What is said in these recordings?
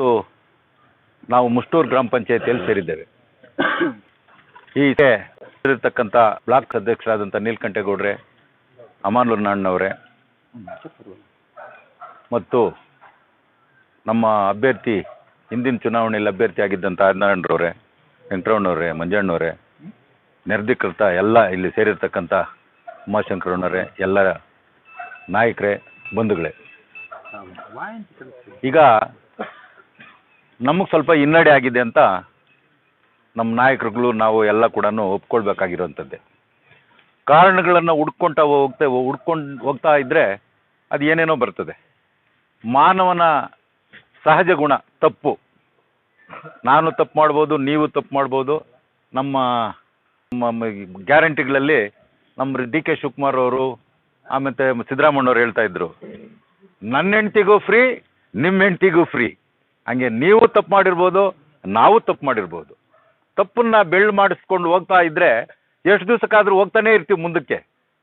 ಇವತ್ತು ನಾವು ಮುಷ್ಟೂರು ಗ್ರಾಮ ಪಂಚಾಯತಿಯಲ್ಲಿ ಸೇರಿದ್ದೇವೆ. ಈ ಸೇರಿರ್ತಕ್ಕಂಥ ಬ್ಲಾಕ್ ಅಧ್ಯಕ್ಷರಾದಂಥ ನೀಲಕಂಠೇಗೌಡ್ರೆ ಅಮಾನುಲ್ ನಾಣ್ಣವರೇ ಮತ್ತು ನಮ್ಮ ಅಭ್ಯರ್ಥಿ, ಹಿಂದಿನ ಚುನಾವಣೆಯಲ್ಲಿ ಅಭ್ಯರ್ಥಿ ಆಗಿದ್ದಂಥ ಆದಿನಾರಾಯಣರವರೇ, ವೆಂಕಟರಮಣವರೇ, ಮಂಜಣ್ಣವರೇ ನಿರ್ಧಿಕೃತ ಎಲ್ಲ ಇಲ್ಲಿ ಸೇರಿರ್ತಕ್ಕಂಥ ಉಮಾಶಂಕರಣ್ಣವರೇ ಎಲ್ಲ ನಾಯಕರೇ, ಬಂಧುಗಳೇ. ಈಗ ನಮಗೆ ಸ್ವಲ್ಪ ಹಿನ್ನಡೆ ಆಗಿದೆ ಅಂತ ನಮ್ಮ ನಾಯಕರುಗಳು ನಾವು ಎಲ್ಲ ಕೂಡ ಒಪ್ಕೊಳ್ಬೇಕಾಗಿರೋಂಥದ್ದೇ. ಕಾರಣಗಳನ್ನು ಹುಡ್ಕೊಂತ ಹೋಗ್ತಾ, ಹುಡ್ಕೊಂಡು ಹೋಗ್ತಾ ಇದ್ದರೆ ಅದು ಏನೇನೋ ಬರ್ತದೆ. ಮಾನವನ ಸಹಜ ಗುಣ, ತಪ್ಪು. ನಾನು ತಪ್ಪು ಮಾಡ್ಬೋದು, ನೀವು ತಪ್ಪು ಮಾಡ್ಬೋದು, ನಮ್ಮ ನಮ್ಮ ಗ್ಯಾರಂಟಿಗಳಲ್ಲಿ ನಮ್ಮ ಡಿ ಕೆ ಶಿವಕುಮಾರ್ ಅವರು, ಆಮೇಲೆ ಸಿದ್ದರಾಮಣ್ಣವ್ರು ಹೇಳ್ತಾ ಇದ್ರು ನನ್ನ ಹೆಂಡ್ತಿಗೂ ಫ್ರೀ ನಿಮ್ಮ ಹೆಂಡ್ತಿಗೂ ಫ್ರೀ ಹಂಗೆ ನೀವು ತಪ್ಪು ಮಾಡಿರ್ಬೋದು, ನಾವು ತಪ್ಪು ಮಾಡಿರ್ಬೋದು. ತಪ್ಪನ್ನ ಬೆಳ್ಳು ಮಾಡಿಸ್ಕೊಂಡು ಹೋಗ್ತಾ ಇದ್ರೆ ಎಷ್ಟು ದಿವಸಕ್ಕಾದ್ರೂ ಹೋಗ್ತಾನೆ ಇರ್ತೀವಿ ಮುಂದಕ್ಕೆ.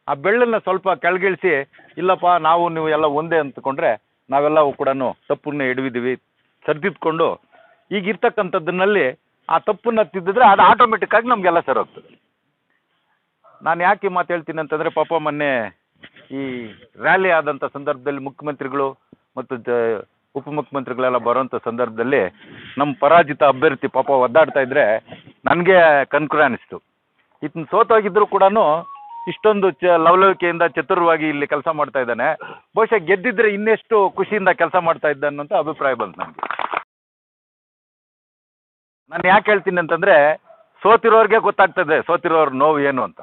ಆ ಬೆಳ್ಳನ್ನ ಸ್ವಲ್ಪ ಕೆಳಗಿಳಿಸಿ, ಇಲ್ಲಪ್ಪ, ನಾವು ನೀವು ಎಲ್ಲ ಒಂದೇ ಅಂದ್ಕೊಂಡ್ರೆ ನಾವೆಲ್ಲ ಕೂಡ ತಪ್ಪನ್ನ ಹಿಡಿದಿದ್ದೀವಿ. ಸರಿದಿದ್ಕೊಂಡು ಈಗ ಇರ್ತಕ್ಕಂಥದ್ದನ್ನಲ್ಲಿ ಆ ತಪ್ಪನ್ನ ತಿದ್ದಿದ್ರೆ ಅದು ಆಟೋಮೆಟಿಕ್ ಆಗಿ ನಮಗೆಲ್ಲ ಸರಿ ಹೋಗ್ತದೆ. ನಾನು ಯಾಕೆ ಮಾತು ಹೇಳ್ತೀನಿ ಅಂತಂದರೆ ಪಾಪ ಮೊನ್ನೆ ಈ ರ್ಯಾಲಿ ಆದಂಥ ಸಂದರ್ಭದಲ್ಲಿ ಮುಖ್ಯಮಂತ್ರಿಗಳು ಮತ್ತು ಉಪಮುಖ್ಯಮಂತ್ರಿಗಳೆಲ್ಲ ಬರೋಂಥ ಸಂದರ್ಭದಲ್ಲಿ ನಮ್ಮ ಪರಾಜಿತ ಅಭ್ಯರ್ಥಿ ಪಾಪ ಒದ್ದಾಡ್ತಾ ಇದ್ರೆ ನನಗೆ ಕನ್ಕುರ ಅನಿಸ್ತು. ಇದನ್ನ ಸೋತೋಗಿದ್ರು ಕೂಡ ಇಷ್ಟೊಂದು ಚ ಲವಲವಿಕೆಯಿಂದ ಚತುರವಾಗಿ ಇಲ್ಲಿ ಕೆಲಸ ಮಾಡ್ತಾ ಇದ್ದಾನೆ. ಬಹುಶಃ ಗೆದ್ದಿದ್ರೆ ಇನ್ನೆಷ್ಟು ಖುಷಿಯಿಂದ ಕೆಲಸ ಮಾಡ್ತಾ ಇದ್ದ ಅನ್ನೋಂಥ ಅಭಿಪ್ರಾಯ ಬಂತು ನನಗೆ. ನಾನು ಯಾಕೆ ಹೇಳ್ತೀನಿ ಅಂತಂದ್ರೆ ಸೋತಿರೋರಿಗೆ ಗೊತ್ತಾಗ್ತದೆ ಸೋತಿರೋರ್ ನೋವು ಏನು ಅಂತ.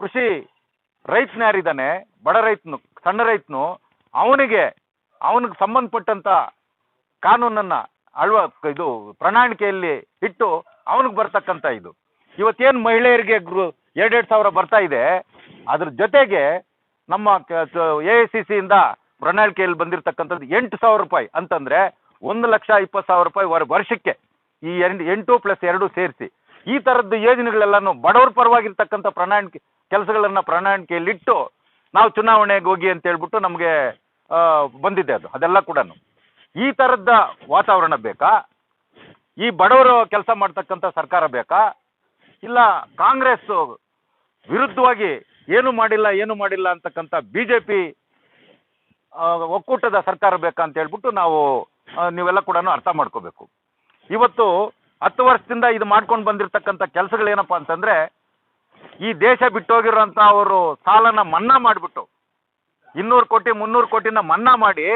ಕೃಷಿ ರೈತನ ಯಾರಿದ್ದಾನೆ ಬಡ ರೈತನು ಸಣ್ಣ ರೈತನು ಅವನಿಗೆ ಅವನಿಗೆ ಸಂಬಂಧಪಟ್ಟಂತ ಕಾನೂನನ್ನ ಅಳ್ವ ಇದು ಪ್ರಣಾಳಿಕೆಯಲ್ಲಿ ಇಟ್ಟು ಅವನಿಗೆ ಬರ್ತಕ್ಕಂಥ ಇದು. ಇವತ್ತೇನು ಮಹಿಳೆಯರಿಗೆ ಗೃ ಎರಡೆರಡು ಸಾವಿರ ಬರ್ತಾ ಇದೆ, ಅದ್ರ ಜೊತೆಗೆ ನಮ್ಮ ಎ ಐ ಸಿ ಸಿಯಿಂದ ಪ್ರಣಾಳಿಕೆಯಲ್ಲಿ ಬಂದಿರತಕ್ಕಂಥದ್ದು ಎಂಟು ಸಾವಿರ ರೂಪಾಯಿ ಅಂತಂದ್ರೆ ಒಂದು ಲಕ್ಷ ಇಪ್ಪತ್ತು ಸಾವಿರ ರೂಪಾಯಿ ವರ್ ವರ್ಷಕ್ಕೆ ಈ ಎರಡು ಎಂಟು ಪ್ಲಸ್ ಎರಡು ಸೇರಿಸಿ. ಈ ಥರದ್ದು ಯೋಜನೆಗಳೆಲ್ಲನೂ ಬಡವರ ಪರವಾಗಿರ್ತಕ್ಕಂಥ ಪ್ರಣಾಳಿಕೆ ಕೆಲಸಗಳನ್ನು ಪ್ರಣಾಳಿಕೆಯಲ್ಲಿಟ್ಟು ನಾವು ಚುನಾವಣೆಗೆ ಹೋಗಿ ಅಂತ ಹೇಳ್ಬಿಟ್ಟು ನಮಗೆ ಬಂದಿದೆ ಅದು. ಅದೆಲ್ಲ ಕೂಡ ಈ ಥರದ ವಾತಾವರಣ ಬೇಕಾ? ಈ ಬಡವರು ಕೆಲಸ ಮಾಡ್ತಕ್ಕಂಥ ಸರ್ಕಾರ ಬೇಕಾ? ಇಲ್ಲ ಕಾಂಗ್ರೆಸ್ ವಿರುದ್ಧವಾಗಿ ಏನು ಮಾಡಿಲ್ಲ ಏನು ಮಾಡಿಲ್ಲ ಅಂತಕ್ಕಂಥ ಬಿ ಜೆ ಪಿ ಒಕ್ಕೂಟದ ಸರ್ಕಾರ ಬೇಕಾ ಅಂತ ಹೇಳ್ಬಿಟ್ಟು ನಾವು ನೀವೆಲ್ಲ ಕೂಡ ಅರ್ಥ ಮಾಡ್ಕೋಬೇಕು. ಇವತ್ತು ಹತ್ತು ವರ್ಷದಿಂದ ಇದು ಮಾಡ್ಕೊಂಡು ಬಂದಿರತಕ್ಕಂಥ ಕೆಲಸಗಳೇನಪ್ಪ ಅಂತಂದ್ರೆ, ಈ ದೇಶ ಬಿಟ್ಟೋಗಿರೋಂಥ ಅವರು ಸಾಲನ ಮನ್ನಾ ಮಾಡಿಬಿಟ್ಟು ಇನ್ನೂರು ಕೋಟಿ, ಮುನ್ನೂರು ಕೋಟಿನ ಮನ್ನಾ ಮಾಡಿ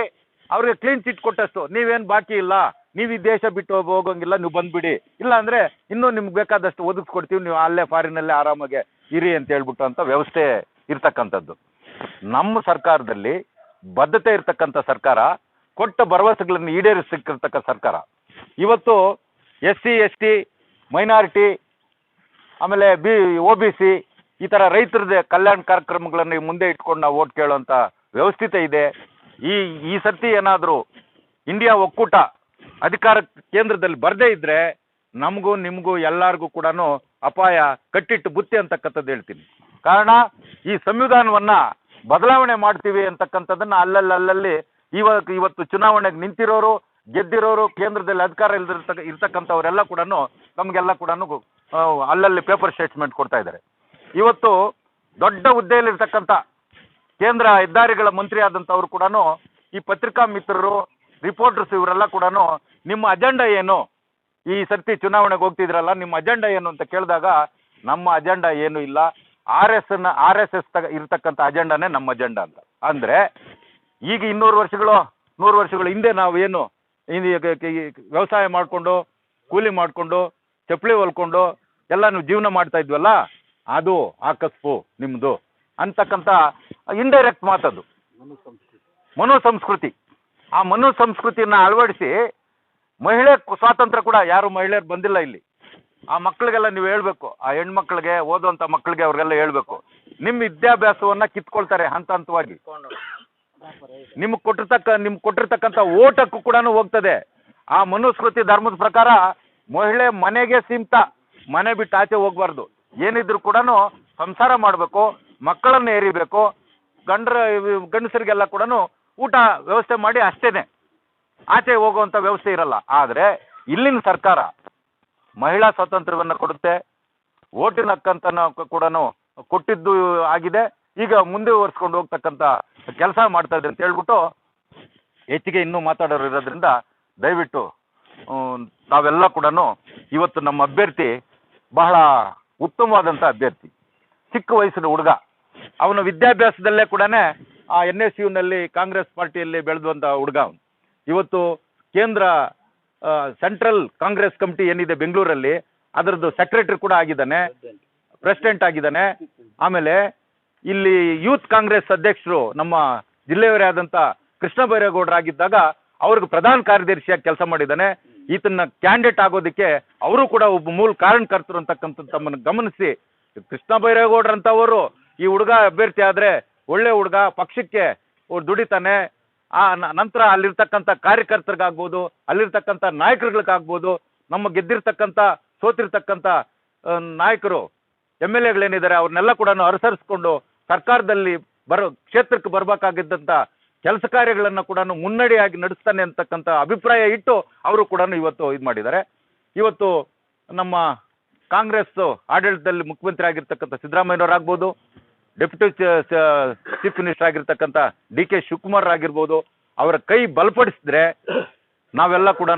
ಅವ್ರಿಗೆ ಕ್ಲೀನ್ ಚಿಟ್ ಕೊಟ್ಟಷ್ಟು, ನೀವೇನು ಬಾಕಿ ಇಲ್ಲ, ನೀವು ಈ ದೇಶ ಬಿಟ್ಟು ಹೋಗೋಂಗಿಲ್ಲ, ನೀವು ಬಂದುಬಿಡಿ. ಇಲ್ಲ ಅಂದ್ರೆ ಇನ್ನೂ ನಿಮ್ಗೆ ಬೇಕಾದಷ್ಟು ಒದಗಿಸ್ಕೊಡ್ತೀವಿ, ನೀವು ಅಲ್ಲೇ ಫಾರಿನಲ್ಲೇ ಆರಾಮಾಗೆ ಇರಿ ಅಂತ ಹೇಳ್ಬಿಟ್ಟು ಅಂತ ವ್ಯವಸ್ಥೆ ಇರ್ತಕ್ಕಂಥದ್ದು. ನಮ್ಮ ಸರ್ಕಾರದಲ್ಲಿ ಬದ್ಧತೆ ಇರತಕ್ಕಂಥ ಸರ್ಕಾರ, ಕೊಟ್ಟ ಭರವಸೆಗಳನ್ನು ಈಡೇರಿಸಿರ್ತಕ್ಕ ಸರ್ಕಾರ. ಇವತ್ತು S C S T minority, ಆಮೇಲೆ ಬಿ ಒ ಬಿ ಸಿ ಈ ತರ ರೈತರದ್ದು ಕಲ್ಯಾಣ ಕಾರ್ಯಕ್ರಮಗಳನ್ನು ಮುಂದೆ ಇಟ್ಕೊಂಡು ನಾವು ಓಟ್ ಕೇಳುವಂತ ವ್ಯವಸ್ಥಿತ ಇದೆ. ಈ ಈ ಸತಿ ಏನಾದರೂ ಇಂಡಿಯಾ ಒಕ್ಕೂಟ ಅಧಿಕಾರ ಕೇಂದ್ರದಲ್ಲಿ ಬರದೇ ಇದ್ರೆ ನಮಗೂ ನಿಮಗೂ ಎಲ್ಲರಿಗೂ ಕೂಡ ಅಪಾಯ, ಕಟ್ಟಿಟ್ಟು ಬುತ್ತಿ ಅಂತಕ್ಕಂಥದ್ದು ಹೇಳ್ತೀನಿ. ಕಾರಣ ಈ ಸಂವಿಧಾನವನ್ನ ಬದಲಾವಣೆ ಮಾಡ್ತೀವಿ ಅಂತಕ್ಕಂಥದ್ದನ್ನ ಅಲ್ಲಲ್ಲಿ ಅಲ್ಲಲ್ಲಿ ಇವಾಗ ಇವತ್ತು ಚುನಾವಣೆಗೆ ನಿಂತಿರೋರು, ಗೆದ್ದಿರೋರು, ಕೇಂದ್ರದಲ್ಲಿ ಅಧಿಕಾರ ಇಲ್ದಿರ್ತಕ್ಕ, ಇರ್ತಕ್ಕಂಥವರೆಲ್ಲ ಕೂಡ ನಮಗೆಲ್ಲ ಕೂಡ ಅಲ್ಲಲ್ಲಿ ಪೇಪರ್ ಸ್ಟೇಟ್ಮೆಂಟ್ ಕೊಡ್ತಾ ಇದ್ದಾರೆ. ಇವತ್ತು ದೊಡ್ಡ ಹುದ್ದೆಯಲ್ಲಿರ್ತಕ್ಕಂಥ ಕೇಂದ್ರ ಹೆದ್ದಾರಿಗಳ ಮಂತ್ರಿ ಆದಂಥವ್ರು ಕೂಡ ಈ ಪತ್ರಿಕಾ ಮಿತ್ರರು ರಿಪೋರ್ಟರ್ಸ್ ಇವರೆಲ್ಲ ಕೂಡ ನಿಮ್ಮ ಅಜೆಂಡಾ ಏನು? ಈ ಸರ್ತಿ ಚುನಾವಣೆಗೆ ಹೋಗ್ತಿದ್ರಲ್ಲ, ನಿಮ್ಮ ಅಜೆಂಡಾ ಏನು ಅಂತ ಕೇಳಿದಾಗ, ನಮ್ಮ ಅಜೆಂಡಾ ಏನು ಇಲ್ಲ. ಆರ್ ಎಸ್ ಎನ್ ಆರ್ ಎಸ್ ಎಸ್ ಇರ್ತಕ್ಕಂಥ ಅಜೆಂಡಾನೇ ನಮ್ಮ ಅಜೆಂಡಾ ಅಂತ. ಅಂದರೆ, ಈಗ ಇನ್ನೂರು ವರ್ಷಗಳು, ನೂರು ವರ್ಷಗಳ ಹಿಂದೆ ನಾವು ಏನು ವ್ಯವಸಾಯ ಮಾಡಿಕೊಂಡು, ಕೂಲಿ ಮಾಡಿಕೊಂಡು, ಚಪ್ಪಲಿ ಹೊಲ್ಕೊಂಡು, ಎಲ್ಲ ನೀವು ಜೀವನ ಮಾಡ್ತಾ ಇದ್ವಲ್ಲ ಅದು, ಆ ಕಸ್ಬು ನಿಮ್ಮದು ಅಂತಕ್ಕಂಥ ಇಂಡೈರೆಕ್ಟ್ ಮಾತದು. ಮನೋ ಸಂಸ್ಕೃತಿ ಆ ಮನೋ ಸಂಸ್ಕೃತಿಯನ್ನು ಅಳವಡಿಸಿ ಮಹಿಳೆ ಸ್ವಾತಂತ್ರ್ಯ ಕೂಡ ಯಾರು ಮಹಿಳೆಯರು ಬಂದಿಲ್ಲ ಇಲ್ಲಿ. ಆ ಮಕ್ಕಳಿಗೆಲ್ಲ ನೀವು ಹೇಳ್ಬೇಕು, ಆ ಹೆಣ್ಮಕ್ಳಿಗೆ ಓದುವಂಥ ಮಕ್ಕಳಿಗೆ ಅವ್ರಿಗೆಲ್ಲ ಹೇಳ್ಬೇಕು. ನಿಮ್ಮ ವಿದ್ಯಾಭ್ಯಾಸವನ್ನ ಕಿತ್ಕೊಳ್ತಾರೆ ಹಂತ ಹಂತವಾಗಿ ನಿಮ್ಗೆ ಕೊಟ್ಟಿರ್ತಕ್ಕ, ನಿಮ್ಗೆ ಕೊಟ್ಟಿರ್ತಕ್ಕಂಥ ಓಟಕ್ಕೂ ಕೂಡ ಹೋಗ್ತದೆ. ಆ ಮನುಸ್ಮೃತಿ ಧರ್ಮದ ಪ್ರಕಾರ ಮಹಿಳೆ ಮನೆಗೆ ಸೀಮಿತ, ಮನೆ ಬಿಟ್ಟು ಆಚೆ ಹೋಗ್ಬಾರ್ದು. ಏನಿದ್ರು ಕೂಡ ಸಂಸಾರ ಮಾಡಬೇಕು, ಮಕ್ಕಳನ್ನ ಏರಿಬೇಕು, ಗಂಡರ, ಗಂಡಸರಿಗೆಲ್ಲ ಕೂಡ ಊಟ ವ್ಯವಸ್ಥೆ ಮಾಡಿ ಅಷ್ಟೇನೆ. ಆಚೆ ಹೋಗುವಂಥ ವ್ಯವಸ್ಥೆ ಇರಲ್ಲ. ಆದರೆ ಇಲ್ಲಿನ ಸರ್ಕಾರ ಮಹಿಳಾ ಸ್ವಾತಂತ್ರ್ಯವನ್ನು ಕೊಡುತ್ತೆ. ಓಟಿನ ಹಕ್ಕಂತನ ಕೂಡ ಕೊಟ್ಟಿದ್ದು ಆಗಿದೆ. ಈಗ ಮುಂದೆ ಮುಂದುವರಿಸ್ಕೊಂಡು ಹೋಗ್ತಕ್ಕಂಥ ಕೆಲಸ ಮಾಡ್ತಾ ಇದೆ ಅಂತ ಹೇಳ್ಬಿಟ್ಟು ಹೆಚ್ಚಿಗೆ ಇನ್ನೂ ಮಾತಾಡೋರು ಇರೋದ್ರಿಂದ ದಯವಿಟ್ಟು ತಾವೆಲ್ಲ ಕೂಡ ಇವತ್ತು ನಮ್ಮ ಅಭ್ಯರ್ಥಿ ಬಹಳ ಉತ್ತಮವಾದಂಥ ಅಭ್ಯರ್ಥಿ. ಚಿಕ್ಕ ವಯಸ್ಸಿನ ಹುಡುಗ. ಅವನ ವಿದ್ಯಾಭ್ಯಾಸದಲ್ಲೇ ಕೂಡ ಆ ಎನ್ ಎಸ್ ಯುನಲ್ಲಿ ಕಾಂಗ್ರೆಸ್ ಪಾರ್ಟಿಯಲ್ಲಿ ಬೆಳೆದಂಥ ಹುಡುಗ ಇವತ್ತು ಕೇಂದ್ರ ಸೆಂಟ್ರಲ್ ಕಾಂಗ್ರೆಸ್ ಕಮಿಟಿ ಏನಿದೆ ಬೆಂಗಳೂರಲ್ಲಿ, ಅದರದ್ದು ಸೆಕ್ರೆಟರಿ ಕೂಡ ಆಗಿದ್ದಾನೆ, ಪ್ರೆಸಿಡೆಂಟ್ ಆಗಿದ್ದಾನೆ. ಆಮೇಲೆ ಇಲ್ಲಿ ಯೂತ್ ಕಾಂಗ್ರೆಸ್ ಅಧ್ಯಕ್ಷರು ನಮ್ಮ ಜಿಲ್ಲೆಯವರೇ ಆದಂಥ ಕೃಷ್ಣ ಬೈರೇಗೌಡರಾಗಿದ್ದಾಗ ಅವ್ರಿಗೆ ಪ್ರಧಾನ ಕಾರ್ಯದರ್ಶಿಯಾಗಿ ಕೆಲಸ ಮಾಡಿದ್ದಾನೆ. ಈತನ ಕ್ಯಾಂಡಿಡೇಟ್ ಆಗೋದಕ್ಕೆ ಅವರು ಕೂಡ ಒಬ್ಬ ಮೂಲ ಕಾರಣಕರ್ತರು ಅಂತಕ್ಕಂಥದ್ದು ತಮ್ಮನ್ನು ಗಮನಿಸಿ, ಕೃಷ್ಣ ಬೈರೇಗೌಡರಂಥವರು ಈ ಹುಡುಗ ಅಭ್ಯರ್ಥಿ ಆದರೆ ಒಳ್ಳೆ ಹುಡುಗ, ಪಕ್ಷಕ್ಕೆ ದುಡಿತಾನೆ, ಆ ನಂತರ ಅಲ್ಲಿರ್ತಕ್ಕಂಥ ಕಾರ್ಯಕರ್ತರಿಗಾಗ್ಬೋದು, ಅಲ್ಲಿರ್ತಕ್ಕಂಥ ನಾಯಕರುಗಳಿಗಾಗ್ಬೋದು, ನಮ್ಮ ಗೆದ್ದಿರ್ತಕ್ಕಂಥ, ಸೋತಿರ್ತಕ್ಕಂಥ ನಾಯಕರು ಎಂ ಎಲ್ ಎಗಳೇನಿದ್ದಾರೆ, ಅವ್ರನ್ನೆಲ್ಲ ಕೂಡ ಅನುಸರಿಸ್ಕೊಂಡು ಸರ್ಕಾರದಲ್ಲಿ ಬರೋ ಕ್ಷೇತ್ರಕ್ಕೆ ಬರಬೇಕಾಗಿದ್ದಂಥ ಕೆಲಸ ಕಾರ್ಯಗಳನ್ನು ಕೂಡ ಮುನ್ನಡೆಯಾಗಿ ನಡೆಸ್ತಾನೆ ಅಂತಕ್ಕಂಥ ಅಭಿಪ್ರಾಯ ಇಟ್ಟು ಅವರು ಕೂಡ ಇವತ್ತು ಇದು ಮಾಡಿದ್ದಾರೆ. ಇವತ್ತು ನಮ್ಮ ಕಾಂಗ್ರೆಸ್ ಆಡಳಿತದಲ್ಲಿ ಮುಖ್ಯಮಂತ್ರಿ ಆಗಿರ್ತಕ್ಕಂಥ ಸಿದ್ದರಾಮಯ್ಯನವರಾಗ್ಬೋದು, ಡೆಪ್ಯೂಟಿ ಚೀಫ್ ಮಿನಿಸ್ಟರ್ ಆಗಿರ್ತಕ್ಕಂಥ ಡಿ ಕೆ ಶಿವಕುಮಾರ್ ಆಗಿರ್ಬೋದು, ಅವರ ಕೈ ಬಲಪಡಿಸಿದ್ರೆ ನಾವೆಲ್ಲ ಕೂಡ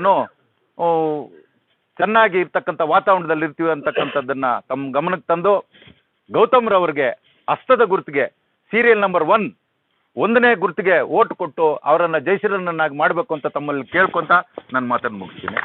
ಚೆನ್ನಾಗಿ ಇರ್ತಕ್ಕಂಥ ವಾತಾವರಣದಲ್ಲಿ ಇರ್ತೀವಿ ಅಂತಕ್ಕಂಥದ್ದನ್ನ ತಮ್ಮ ಗಮನಕ್ಕೆ ತಂದು ಗೌತಮ್ರವ್ರಿಗೆ ಹಸ್ತದ ಗುರುತಿಗೆ ಸೀರಿಯಲ್ ನಂಬರ್ ಒನ್ ಒಂದನೇ ಗುರುತಿಗೆ ಓಟ್ ಕೊಟ್ಟು ಅವರನ್ನು ಜಯಶೀಲನನ್ನಾಗಿ ಮಾಡಬೇಕು ಅಂತ ತಮ್ಮಲ್ಲಿ ಕೇಳ್ಕೊಂತ ನನ್ನ ಮಾತನ್ನು ಮುಗಿಸ್ತೀನಿ.